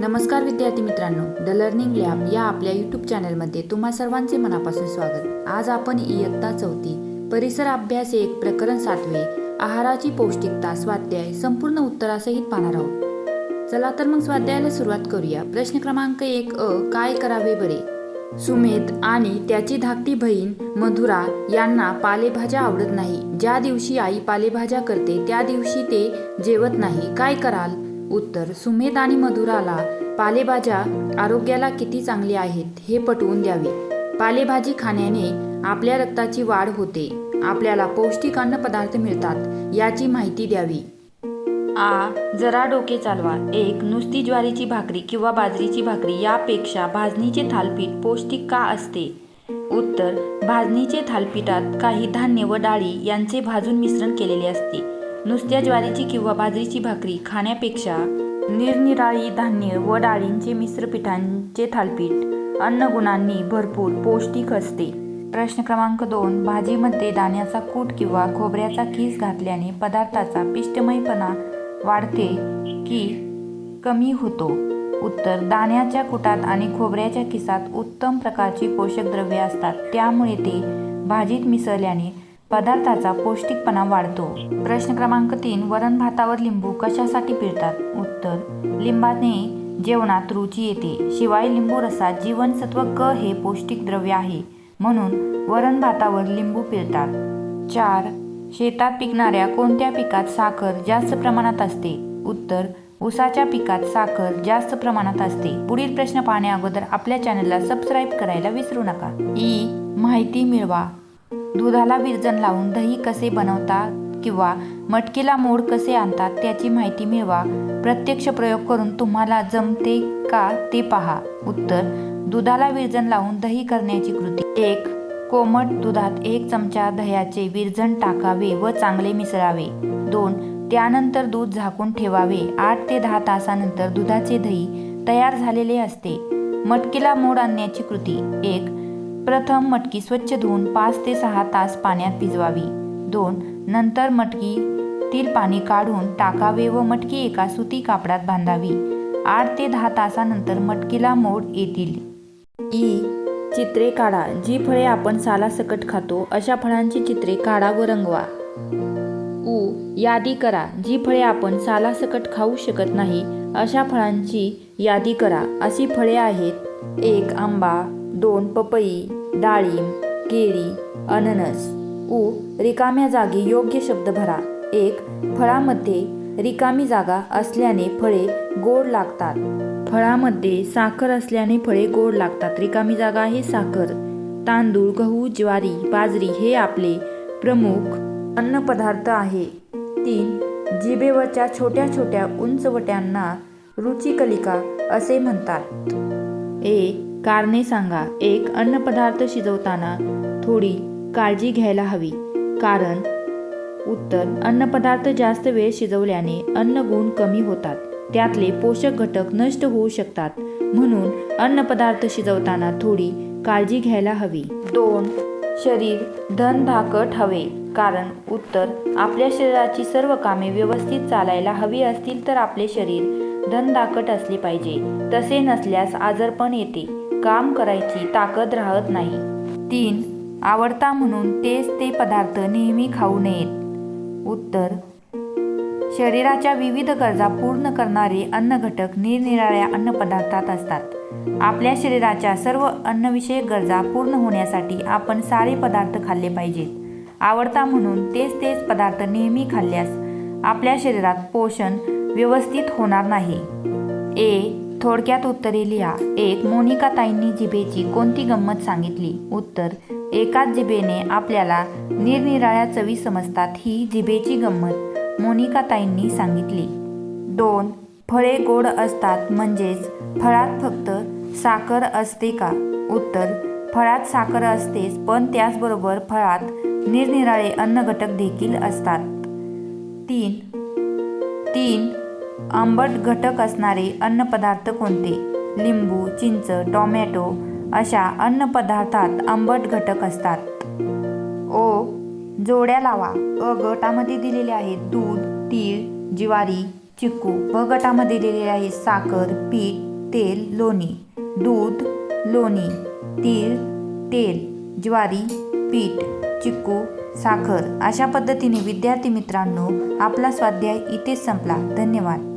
नमस्कार विद्यार्थी मित्रांनो द लर्निंग लॅब या आपल्या यूट्यूब चॅनलमध्ये तुम्हा सर्वांचे मनापासून स्वागत. आज आपण इयत्ता चौथी परिसर अभ्यास एक प्रकरण सातवे आहाराची पौष्टिकता स्वाध्याय संपूर्ण उत्तरासहित पाहणार आहोत. चला तर मग स्वाध्यायाला सुरुवात करूया. प्रश्न क्रमांक एक अ काय करावे बरे? सुमेध आणि त्याची धाकटी बहीण मधुरा यांना पालेभाज्या आवडत नाही. ज्या दिवशी आई पालेभाज्या करते त्या दिवशी ते जेवत नाही. काय कराल? उत्तर सुमेध आणि मधुराला पालेभाज्या आरोग्याला किती चांगली आहेत हे पटवून द्यावे. पालेभाजी खाण्याने आपल्या रक्ताची वाढ होते आपल्याला पौष्टिक अन्न पदार्थ मिळतात याची माहिती द्यावी. आ जरा डोके चालवा. एक नुसती ज्वारीची भाकरी किंवा बाजरीची भाकरी यापेक्षा भाजणीचे थालपीठ पौष्टिक का असते? उत्तर भाजणीचे थालपीठात काही धान्य व डाळी यांचे भाजून मिश्रण केलेले असते. नुसत्या ज्वारीची किंवा बाजरीची भाकरी खाण्यापेक्षा निरनिराळी धान्य व डाळींचे मिश्रपिठांचे थालपीठ अन्नगुणांनी भरपूर पौष्टिक असते. प्रश्न क्रमांक दोन भाजीमध्ये दाण्याचा कूट किंवा खोबऱ्याचा खीस घातल्याने पदार्थाचा पिष्टमयपणा वाढते की कमी होतो? उत्तर दाण्याच्या कुटात आणि खोबऱ्याच्या खिसात उत्तम प्रकारची पोषक द्रव्ये असतात. त्यामुळे ते भाजीत मिसळल्याने पदार्थाचा पौष्टिकपणा वाढतो. प्रश्न क्रमांक तीन वरण भातावर लिंबू कशासाठी पिळतात? उत्तर लिंबाने जेवणात रुची येते. शिवाय लिंबू रसात जीवनसत्व क हे पौष्टिक द्रव्य आहे. म्हणून वरण भातावर लिंबू पिळतात. चार शेतात पिकणाऱ्या कोणत्या पिकात साखर जास्त प्रमाणात असते? उत्तर ऊसाच्या पिकात साखर जास्त प्रमाणात असते. पुढील प्रश्न पाहण्या अगोदर आपल्या चॅनलला सबस्क्राईब करायला विसरू नका. ई माहिती मिळवा. दुधाला विरजण लावून दही कसे बनवतात किंवा मटकीला मोड कसे आणतात त्याची माहिती मिळवा. प्रत्यक्ष प्रयोग करून तुम्हाला जमते का ते पहा. उत्तर दुधाला विरजण लावून दही करण्याची कृती. एक कोमट दुधात एक चमचा दह्याचे विरजण टाकावे व चांगले मिसळावे. दोन त्यानंतर दूध झाकून ठेवावे. आठ ते दहा तासानंतर दुधाचे दही तयार झालेले असते. मटकीला मोड आणण्याची कृती. एक प्रथम मटकी स्वच्छ धुवून पाच ते सहा तास पाण्यात भिजवावी. दोन नंतर मटकीतील पाणी काढून टाकावे व मटकी एका सुती कापडात बांधावी. आठ ते दहा तासानंतर मटकीला मोड येतील. ई. चित्रे काढा. जी फळे आपण सालासकट खातो अशा फळांची चित्रे काढा व रंगवा. उ. यादी करा. जी फळे आपण सालासकट खाऊ शकत नाही अशा फळांची यादी करा. अशी फळे आहेत एक आंबा दोन पपई डाळिंब केळी अननस. उ रिकाम्या जागी योग्य शब्द भरा. एक फळामध्ये रिकामी जागा असल्याने फळे गोड लागतात. फळामध्ये साखर असल्याने फळे गोड लागतात. रिकामी जागा आहे साखर. तांदूळ गहू ज्वारी बाजरी हे आपले प्रमुख अन्नपदार्थ आहे. तीन जिभेवरच्या छोट्या छोट्या उंचवट्यांना रुचिकलिका असे म्हणतात. ए कारणे सांगा. एक अन्नपदार्थ शिजवताना थोडी काळजी घ्यायला हवी. कारण उत्तर अन्नपदार्थ जास्त वेळ शिजवल्याने अन्नगुण कमी होतात. त्यातले पोषक घटक नष्ट होऊ शकतात. म्हणून अन्नपदार्थ शिजवताना थोडी काळजी घ्यायला हवी. दोन शरीर धनधाकट हवे. कारण उत्तर आपल्या शरीराची सर्व कामे व्यवस्थित चालायला हवी असतील तर आपले शरीर धनदाकट असले पाहिजे. तसे नसल्यास आजारपण येते. काम करायची ताकद राहत नाही. तीन आवडता म्हणून तेच ते पदार्थ नेहमी खाऊ नयेत. उत्तर शरीराच्या विविध गरजा पूर्ण करणारे अन्नघटक निरनिराळ्या अन्नपदार्थात असतात. आपल्या शरीराच्या सर्व अन्नविषयक गरजा पूर्ण होण्यासाठी आपण सारे पदार्थ खाल्ले पाहिजेत. आवडता म्हणून तेच तेच पदार्थ नेहमी खाल्ल्यास आपल्या शरीरात पोषण व्यवस्थित होणार नाही. ए थोडक्यात उत्तरे लिहा एक मोनिका ताईंनी जिभेची कोणती गंमत सांगितली? उत्तर एकाच जिभेने आपल्याला निरनिराळ्या चवी समजतात ही जिभेची गंमत मोनिका ताईंनी सांगितली. दोन फळे गोड असतात म्हणजेच फळात फक्त साखर असते का? उत्तर फळात साखर असतेच पण त्याचबरोबर फळात निरनिराळे अन्नघटक देखील असतात. तीन तीन आंबट घटक असणारे अन्नपदार्थ कोणते? लिंबू चिंच टोमॅटो अशा अन्नपदार्थात आंबट घटक असतात. ओ जोड्या लावा. अ गटामध्ये दिलेले आहेत दूध तीळ ज्वारी चिक्कू ब गटामध्ये दिलेले आहे साखर पीठ तेल लोणी. दूध लोणी. तीळ तेल ज्वारी पीठ चिक्कू साखर. अशा पद्धतीने विद्यार्थी मित्रांनो आपला स्वाध्याय इथेच संपला. धन्यवाद.